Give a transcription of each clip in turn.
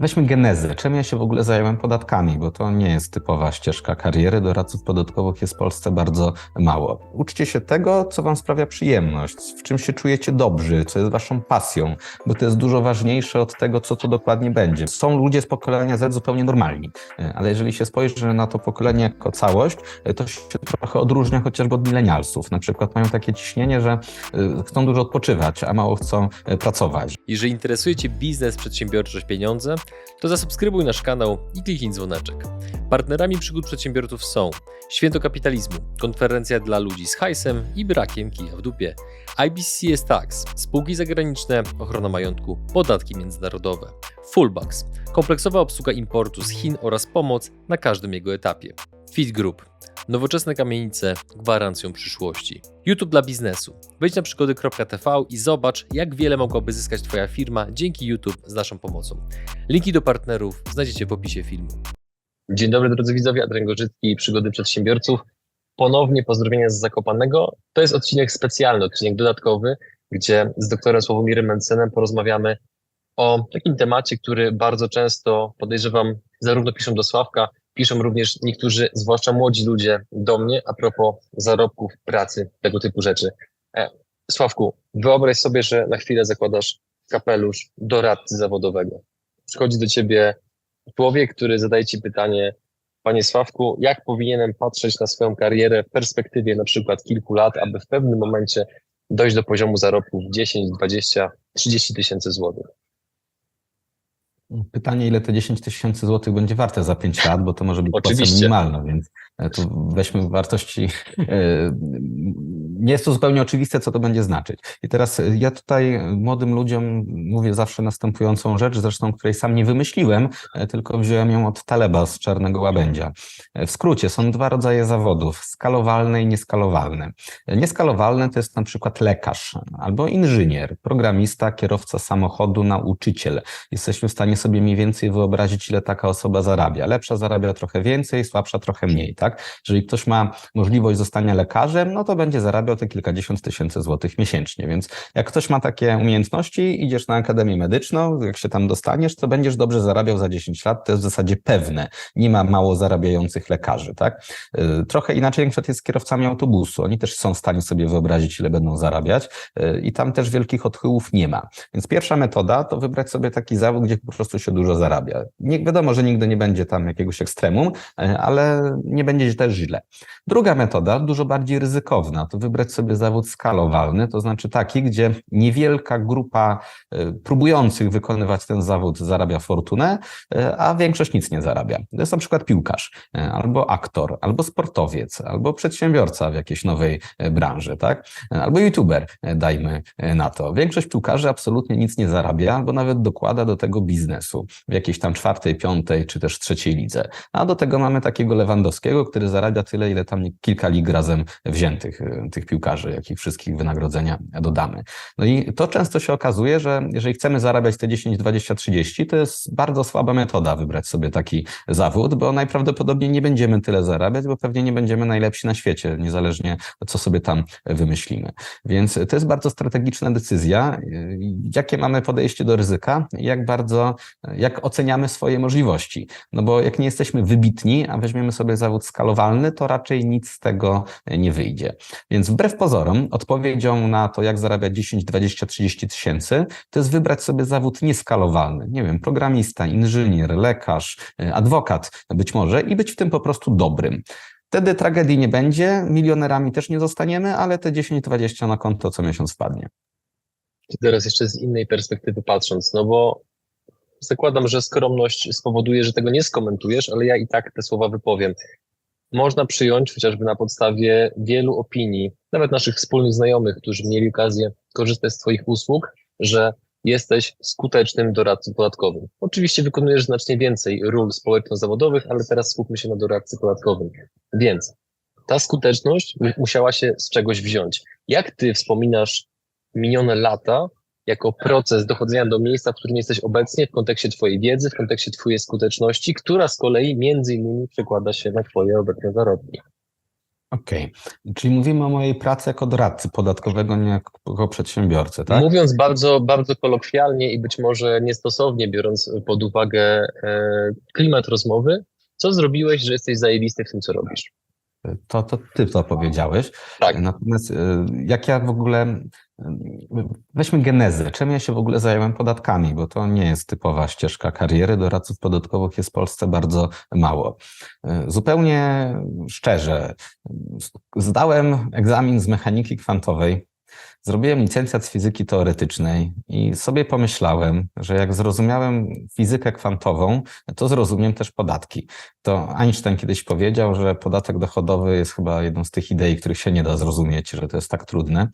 Weźmy genezę. Czym ja się w ogóle zająłem podatkami, bo to nie jest typowa ścieżka kariery. Doradców podatkowych jest w Polsce bardzo mało. Uczcie się tego, co Wam sprawia przyjemność, w czym się czujecie dobrzy, co jest Waszą pasją, bo to jest dużo ważniejsze od tego, co to dokładnie będzie. Są ludzie z pokolenia Z zupełnie normalni, ale jeżeli się spojrzy na to pokolenie jako całość, to się trochę odróżnia chociażby od milenialsów. Na przykład mają takie ciśnienie, że y, chcą dużo odpoczywać, a mało chcą pracować. Jeżeli interesuje Cię biznes, przedsiębiorczość, pieniądze, to zasubskrybuj nasz kanał i kliknij dzwoneczek. Partnerami przygód przedsiębiorców są Święto Kapitalizmu, konferencja dla ludzi z hajsem i brakiem kija w dupie, IBCS Tax, spółki zagraniczne, ochrona majątku, podatki międzynarodowe, Fullbacks, kompleksowa obsługa importu z Chin oraz pomoc na każdym jego etapie, Fit Group, nowoczesne kamienice gwarancją przyszłości. YouTube dla biznesu. Wejdź na przygody.tv i zobacz, jak wiele mogłaby zyskać Twoja firma dzięki YouTube z naszą pomocą. Linki do partnerów znajdziecie w opisie filmu. Dzień dobry drodzy widzowie, Adrian Gorzycki i Przygody Przedsiębiorców. Ponownie pozdrowienia z Zakopanego. To jest odcinek specjalny, odcinek dodatkowy, gdzie z doktorem Sławomirem Mencenem porozmawiamy o takim temacie, który bardzo często podejrzewam, zarówno piszą do Sławka, piszą również niektórzy, zwłaszcza młodzi ludzie do mnie a propos zarobków, pracy, tego typu rzeczy. E, Sławku, wyobraź sobie, że na chwilę zakładasz kapelusz doradcy zawodowego. Przychodzi do ciebie człowiek, który zadaje ci pytanie, panie Sławku, jak powinienem patrzeć na swoją karierę w perspektywie na przykład kilku lat, aby w pewnym momencie dojść do poziomu zarobków 10, 20, 30 tysięcy złotych. Pytanie, ile te 10 tysięcy złotych będzie warte za 5 lat, bo to może być płaca minimalna, więc e, tu weźmy wartości. Nie jest to zupełnie oczywiste, co to będzie znaczyć. I teraz e, ja tutaj młodym ludziom mówię zawsze następującą rzecz, zresztą której sam nie wymyśliłem, e, tylko wziąłem ją od Taleba z Czarnego Łabędzia. E, W skrócie są dwa rodzaje zawodów, skalowalne i nieskalowalne. E, Nieskalowalne to jest na przykład lekarz albo inżynier, programista, kierowca samochodu, nauczyciel. Jesteśmy w stanie sobie mniej więcej wyobrazić, ile taka osoba zarabia. Lepsza zarabia trochę więcej, słabsza trochę mniej, tak? Jeżeli ktoś ma możliwość zostania lekarzem, no to będzie zarabiał te kilkadziesiąt tysięcy złotych miesięcznie. Więc jak ktoś ma takie umiejętności, idziesz na Akademię Medyczną, jak się tam dostaniesz, to będziesz dobrze zarabiał za 10 lat. To jest w zasadzie pewne. Nie ma mało zarabiających lekarzy, tak? Y, Trochę inaczej na przykład jest z kierowcami autobusu. Oni też są w stanie sobie wyobrazić, ile będą zarabiać y, i tam też wielkich odchyłów nie ma. Więc pierwsza metoda to wybrać sobie taki zawód, gdzie po prostu się dużo zarabia. Nie wiadomo, że nigdy nie będzie tam jakiegoś ekstremum, y, ale nie będzie też źle. Druga metoda, dużo bardziej ryzykowna, to wybrać sobie zawód skalowalny, to znaczy taki, gdzie niewielka grupa y, próbujących wykonywać ten zawód zarabia fortunę, y, a większość nic nie zarabia. To jest na przykład piłkarz, y, albo aktor, albo sportowiec, albo przedsiębiorca w jakiejś nowej branży, tak? Albo youtuber, dajmy na to. Większość piłkarzy absolutnie nic nie zarabia, albo nawet dokłada do tego biznesu w jakiejś tam czwartej, piątej, czy też trzeciej lidze. A do tego mamy takiego Lewandowskiego, który zarabia tyle, ile tam kilka lig razem wziętych y, tych piłkarzy, jakich wszystkich wynagrodzenia dodamy. No i to często się okazuje, że jeżeli chcemy zarabiać te 10, 20, 30, to jest bardzo słaba metoda wybrać sobie taki zawód, bo najprawdopodobniej nie będziemy tyle zarabiać, bo pewnie nie będziemy najlepsi na świecie, niezależnie co sobie tam wymyślimy. Więc to jest bardzo strategiczna decyzja, jakie mamy podejście do ryzyka, jak bardzo, jak oceniamy swoje możliwości. No bo jak nie jesteśmy wybitni, a weźmiemy sobie zawód skalowalny, to raczej nic z tego nie wyjdzie. Więc wbrew pozorom, odpowiedzią na to, jak zarabiać 10, 20, 30 tysięcy, to jest wybrać sobie zawód nieskalowalny. Nie wiem, programista, inżynier, lekarz, y, adwokat być może i być w tym po prostu dobrym. Wtedy tragedii nie będzie, milionerami też nie zostaniemy, ale te 10-20 na konto co miesiąc wpadnie. Teraz jeszcze z innej perspektywy patrząc, no bo zakładam, że skromność spowoduje, że tego nie skomentujesz, ale ja i tak te słowa wypowiem. Można przyjąć chociażby na podstawie wielu opinii, nawet naszych wspólnych znajomych, którzy mieli okazję korzystać z Twoich usług, że jesteś skutecznym doradcą podatkowym. Oczywiście wykonujesz znacznie więcej ról społeczno-zawodowych, ale teraz skupmy się na doradcy podatkowym. Więc ta skuteczność musiała się z czegoś wziąć. Jak Ty wspominasz minione lata jako proces dochodzenia do miejsca, w którym jesteś obecnie w kontekście Twojej wiedzy, w kontekście Twojej skuteczności, która z kolei między innymi przekłada się na Twoje obecne zarobki. Okej, czyli mówimy o mojej pracy jako doradcy podatkowego, nie jako przedsiębiorcy, tak? Mówiąc bardzo, bardzo kolokwialnie i być może niestosownie, biorąc pod uwagę e, klimat rozmowy, co zrobiłeś, że jesteś zajebisty w tym, co robisz? To, to ty to powiedziałeś. Tak. Natomiast y, jak ja w ogóle, y, weźmy genezę, czym ja się w ogóle zająłem podatkami, bo to nie jest typowa ścieżka kariery, doradców podatkowych jest w Polsce bardzo mało. Y, Zupełnie szczerze, zdałem egzamin z mechaniki kwantowej, Zrobiłem licencjat z fizyki teoretycznej i sobie pomyślałem, że jak zrozumiałem fizykę kwantową, to zrozumiem też podatki. To Einstein kiedyś powiedział, że podatek dochodowy jest chyba jedną z tych idei, których się nie da zrozumieć, że to jest tak trudne.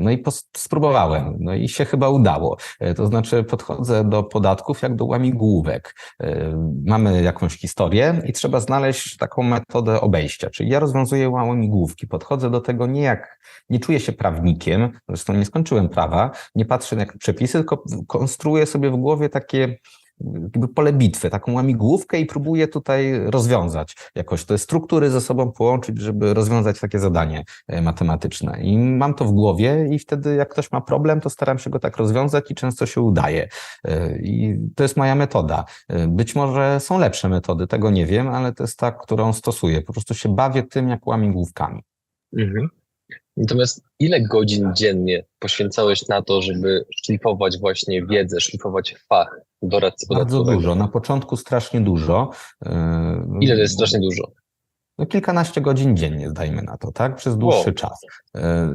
No i spróbowałem, no i się chyba udało. To znaczy podchodzę do podatków jak do łamigłówek. Mamy jakąś historię i trzeba znaleźć taką metodę obejścia, czyli ja rozwiązuję łamigłówki, podchodzę do tego nie jak, nie czuję się prawnikiem, zresztą nie skończyłem prawa, nie patrzę na przepisy, tylko konstruuję sobie w głowie takie jakby pole bitwy, taką łamigłówkę i próbuję tutaj rozwiązać jakoś te struktury ze sobą połączyć, żeby rozwiązać takie zadanie e, matematyczne. I mam to w głowie i wtedy jak ktoś ma problem, to staram się go tak rozwiązać i często się udaje. E, I to jest moja metoda. E, Być może są lepsze metody, tego nie wiem, ale to jest ta, którą stosuję. Po prostu się bawię tym jak łamigłówkami. Mhm. Natomiast ile godzin dziennie poświęcałeś na to, żeby szlifować właśnie wiedzę, szlifować fach doradcy Bardzo podatkowego? dużo. Na początku strasznie dużo. E, Ile to jest strasznie dużo? No kilkanaście godzin dziennie, zdajmy na to, tak? Przez dłuższy Wow. czas. E,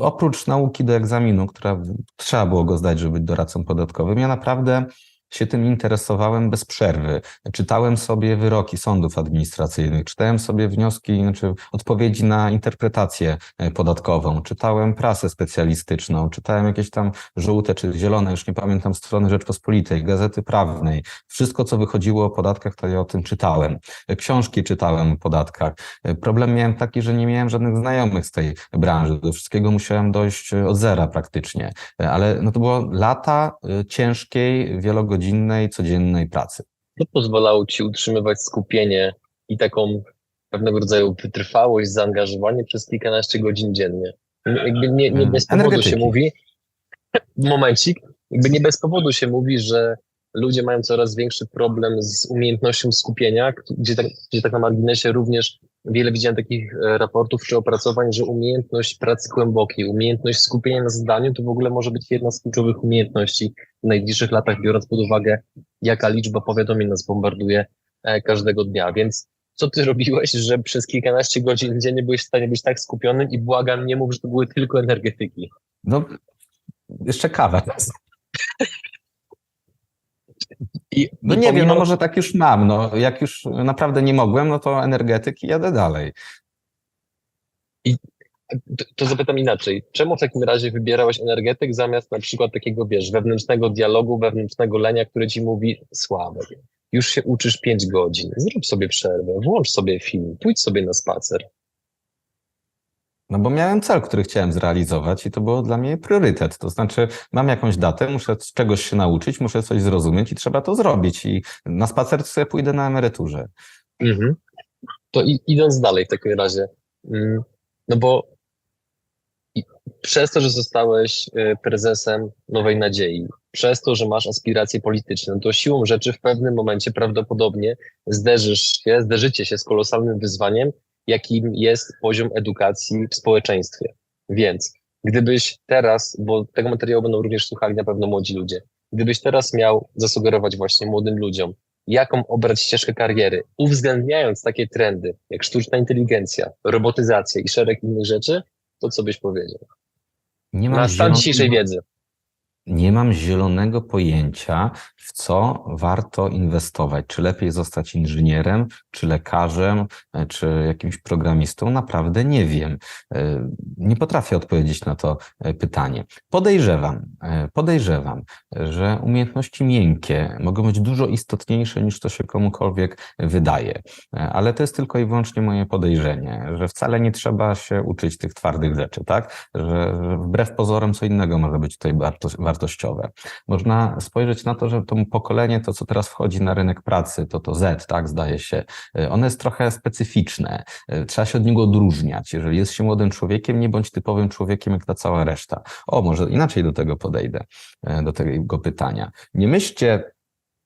oprócz nauki do egzaminu, która trzeba było go zdać, żeby być doradcą podatkowym, ja naprawdę się tym interesowałem bez przerwy. Czytałem sobie wyroki sądów administracyjnych, czytałem sobie wnioski, znaczy odpowiedzi na interpretację e, podatkową, czytałem prasę specjalistyczną, czytałem jakieś tam żółte czy zielone, już nie pamiętam strony Rzeczpospolitej, gazety prawnej. Wszystko, co wychodziło o podatkach, to ja o tym czytałem. E, Książki czytałem o podatkach. E, Problem miałem taki, że nie miałem żadnych znajomych z tej branży. Do wszystkiego musiałem dojść od zera praktycznie. Ale no to było lata ciężkiej, wielogodzinnej, codziennej pracy. Co pozwalało ci utrzymywać skupienie i taką pewnego rodzaju wytrwałość, zaangażowanie przez kilkanaście godzin dziennie? Jakby nie, nie Mm, bez powodu się mówi, momencik, jakby nie bez powodu się mówi, że ludzie mają coraz większy problem z umiejętnością skupienia, gdzie tak, gdzie tak na marginesie również wiele widziałem takich e, raportów czy opracowań, że umiejętność pracy głębokiej, umiejętność skupienia na zadaniu to w ogóle może być jedna z kluczowych umiejętności w najbliższych latach, biorąc pod uwagę, jaka liczba powiadomień nas bombarduje e, każdego dnia. Więc co ty robiłeś, że przez kilkanaście godzin dziennie byłeś w stanie być tak skupionym i błagam, nie mów, że to były tylko energetyki. No, jeszcze kawę. I, No i nie wiem, no może tak już mam. No, jak już naprawdę nie mogłem, no to energetyk i jadę dalej. To, to zapytam inaczej. Czemu w takim razie wybierałeś energetyk zamiast na przykład takiego, wiesz, wewnętrznego dialogu, wewnętrznego lenia, który ci mówi, Sławek, już się uczysz pięć godzin, zrób sobie przerwę, włącz sobie film, pójdź sobie na spacer. No bo miałem cel, który chciałem zrealizować i to było dla mnie priorytet. To znaczy, mam jakąś datę, muszę czegoś się nauczyć, muszę coś zrozumieć i trzeba to zrobić. I na spacer sobie pójdę na emeryturze. Mhm. To idąc dalej w takim razie, mm, no bo przez to, że zostałeś y, prezesem Nowej Nadziei, przez to, że masz aspiracje polityczne, to siłą rzeczy w pewnym momencie prawdopodobnie zderzysz się, zderzycie się z kolosalnym wyzwaniem, jakim jest poziom edukacji w społeczeństwie. Więc gdybyś teraz, bo tego materiału będą również słuchali na pewno młodzi ludzie, gdybyś teraz miał zasugerować właśnie młodym ludziom, jaką obrać ścieżkę kariery, uwzględniając takie trendy jak sztuczna inteligencja, robotyzacja i szereg innych rzeczy, to co byś powiedział? Nie Na stan dzisiejszej wiedzy. Nie mam zielonego pojęcia, w co warto inwestować. Czy lepiej zostać inżynierem, czy lekarzem, e, czy jakimś programistą? Naprawdę nie wiem. E, Nie potrafię odpowiedzieć na to e, pytanie. Podejrzewam, podejrzewam, że umiejętności miękkie mogą być dużo istotniejsze niż to się komukolwiek wydaje. Ale to jest tylko i wyłącznie moje podejrzenie, że wcale nie trzeba się uczyć tych twardych rzeczy, tak? Że, wbrew pozorom co innego może być tutaj warto, wartościowe. Wartościowe. Można spojrzeć na to, że to pokolenie, to co teraz wchodzi na rynek pracy, to to Z, tak, zdaje się, y, ono jest trochę specyficzne. Y, Trzeba się od niego odróżniać. Jeżeli jest się młodym człowiekiem, nie bądź typowym człowiekiem jak ta cała reszta. O, może inaczej do tego podejdę, y, do tego pytania. Nie myślcie,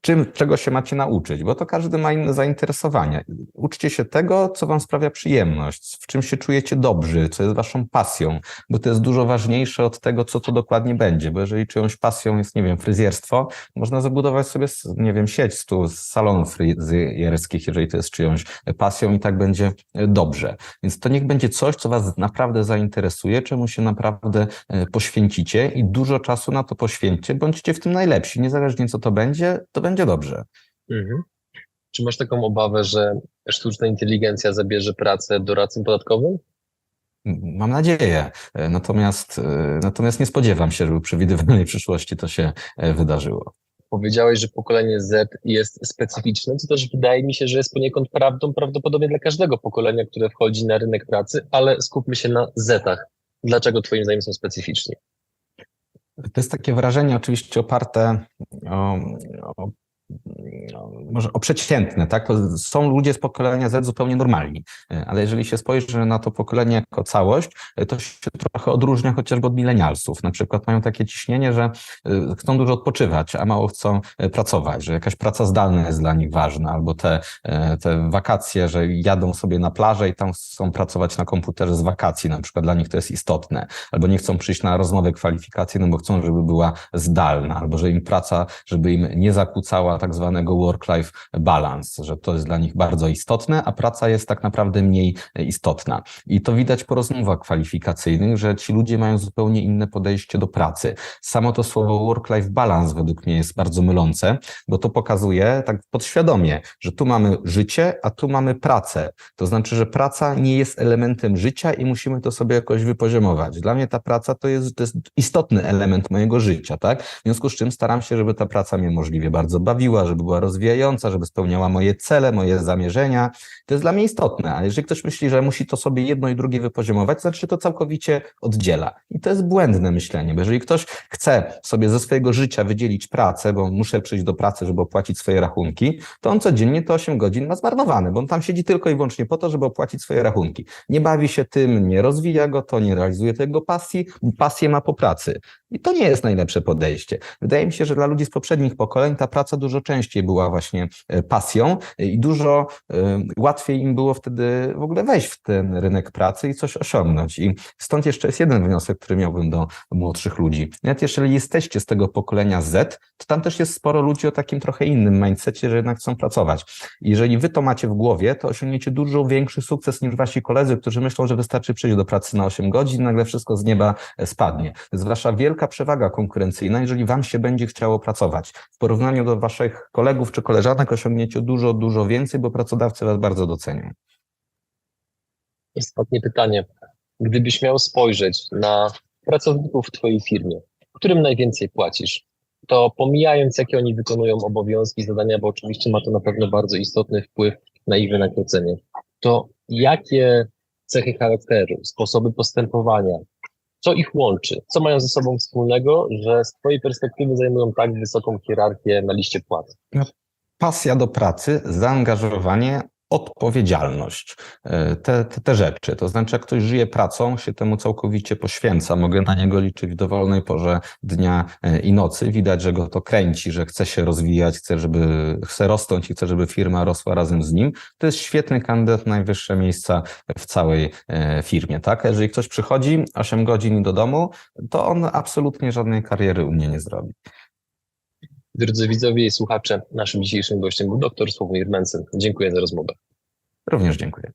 czym, czego się macie nauczyć, bo to każdy ma inne zainteresowania. Uczcie się tego, co wam sprawia przyjemność, w czym się czujecie dobrzy, co jest waszą pasją, bo to jest dużo ważniejsze od tego, co to dokładnie będzie, bo jeżeli czyjąś pasją jest, nie wiem, fryzjerstwo, można zabudować sobie, nie wiem, sieć stu salonów fryzjerskich, jeżeli to jest czyjąś pasją i tak będzie dobrze. Więc to niech będzie coś, co was naprawdę zainteresuje, czemu się naprawdę e, poświęcicie i dużo czasu na to poświęćcie, bądźcie w tym najlepsi, niezależnie co to będzie, to będzie dobrze. Mhm. Czy masz taką obawę, że sztuczna inteligencja zabierze pracę doradcom podatkowym? Mam nadzieję. Natomiast, natomiast nie spodziewam się, żeby w przewidywalnej przyszłości to się e, wydarzyło. Powiedziałeś, że pokolenie Z jest specyficzne, co też wydaje mi się, że jest poniekąd prawdą prawdopodobnie dla każdego pokolenia, które wchodzi na rynek pracy, ale skupmy się na Zetach. Dlaczego Twoim zdaniem są specyficzni? To jest takie wrażenie oczywiście oparte o, o, o, może o przeciętne, tak? To Są ludzie z pokolenia Z zupełnie normalni, ale jeżeli się spojrzy na to pokolenie jako całość, to się trochę odróżnia chociażby od milenialsów. Na przykład mają takie ciśnienie, że e, chcą dużo odpoczywać, a mało chcą e, pracować, że jakaś praca zdalna jest dla nich ważna, albo te, e, te wakacje, że jadą sobie na plażę i tam chcą pracować na komputerze z wakacji, na przykład dla nich to jest istotne, albo nie chcą przyjść na rozmowę kwalifikacyjną, bo chcą, żeby była zdalna, albo że im praca, żeby im nie zakłócała tak zwanego work-life balance, że to jest dla nich bardzo istotne, a praca jest tak naprawdę mniej istotna. I to widać po rozmowach kwalifikacyjnych, że ci ludzie mają zupełnie inne podejście do pracy. Samo to słowo work-life balance według mnie jest bardzo mylące, bo to pokazuje tak podświadomie, że tu mamy życie, a tu mamy pracę. To znaczy, że praca nie jest elementem życia i musimy to sobie jakoś wypoziomować. Dla mnie ta praca to jest, to jest istotny element mojego życia, tak? W związku z czym staram się, żeby ta praca mnie możliwie bardzo bawiła, żeby była rozwijająca, żeby spełniała moje cele, moje zamierzenia. To jest dla mnie istotne, a jeżeli ktoś myśli, że musi to sobie jedno i drugie wypoziomować, to znaczy to całkowicie oddziela. I to jest błędne myślenie, bo jeżeli ktoś chce sobie ze swojego życia wydzielić pracę, bo muszę przyjść do pracy, żeby opłacić swoje rachunki, to on codziennie te 8 godzin ma zmarnowane, bo on tam siedzi tylko i wyłącznie po to, żeby opłacić swoje rachunki. Nie bawi się tym, nie rozwija go to, nie realizuje tego pasji, pasję ma po pracy. I to nie jest najlepsze podejście. Wydaje mi się, że dla ludzi z poprzednich pokoleń ta praca dużo częściej była właśnie e, pasją i dużo e, łatwiej im było wtedy w ogóle wejść w ten rynek pracy i coś osiągnąć. I stąd jeszcze jest jeden wniosek, który miałbym do młodszych ludzi. Nawet jeżeli jesteście z tego pokolenia Z, to tam też jest sporo ludzi o takim trochę innym mindsetie, że jednak chcą pracować. Jeżeli wy to macie w głowie, to osiągniecie dużo większy sukces niż wasi koledzy, którzy myślą, że wystarczy przyjść do pracy na 8 godzin, nagle wszystko z nieba e, spadnie. To jest wasza wielka przewaga konkurencyjna, jeżeli wam się będzie chciało pracować. W porównaniu do waszych kolegów czy koleżanek osiągniecie dużo, dużo więcej, bo pracodawcy was bardzo docenią. Ostatnie pytanie. Gdybyś miał spojrzeć na pracowników w Twojej firmie, którym najwięcej płacisz, to pomijając, jakie oni wykonują obowiązki, zadania, bo oczywiście ma to na pewno bardzo istotny wpływ na ich wynagrodzenie, to jakie cechy charakteru, sposoby postępowania, co ich łączy, co mają ze sobą wspólnego, że z Twojej perspektywy zajmują tak wysoką hierarchię na liście płac? Pasja do pracy, zaangażowanie, odpowiedzialność, e, te, te, te rzeczy. To znaczy, jak ktoś żyje pracą, się temu całkowicie poświęca, mogę na niego liczyć w dowolnej porze dnia e, i nocy. Widać, że go to kręci, że chce się rozwijać, chce, żeby, chce rosnąć i chce, żeby firma rosła razem z nim. To jest świetny kandydat na najwyższe miejsca w całej e, firmie, tak? Jeżeli ktoś przychodzi 8 godzin do domu, to on absolutnie żadnej kariery u mnie nie zrobi. Drodzy widzowie i słuchacze, naszym dzisiejszym gościem był dr Sławomir Mencen. Dziękuję za rozmowę. Również dziękuję.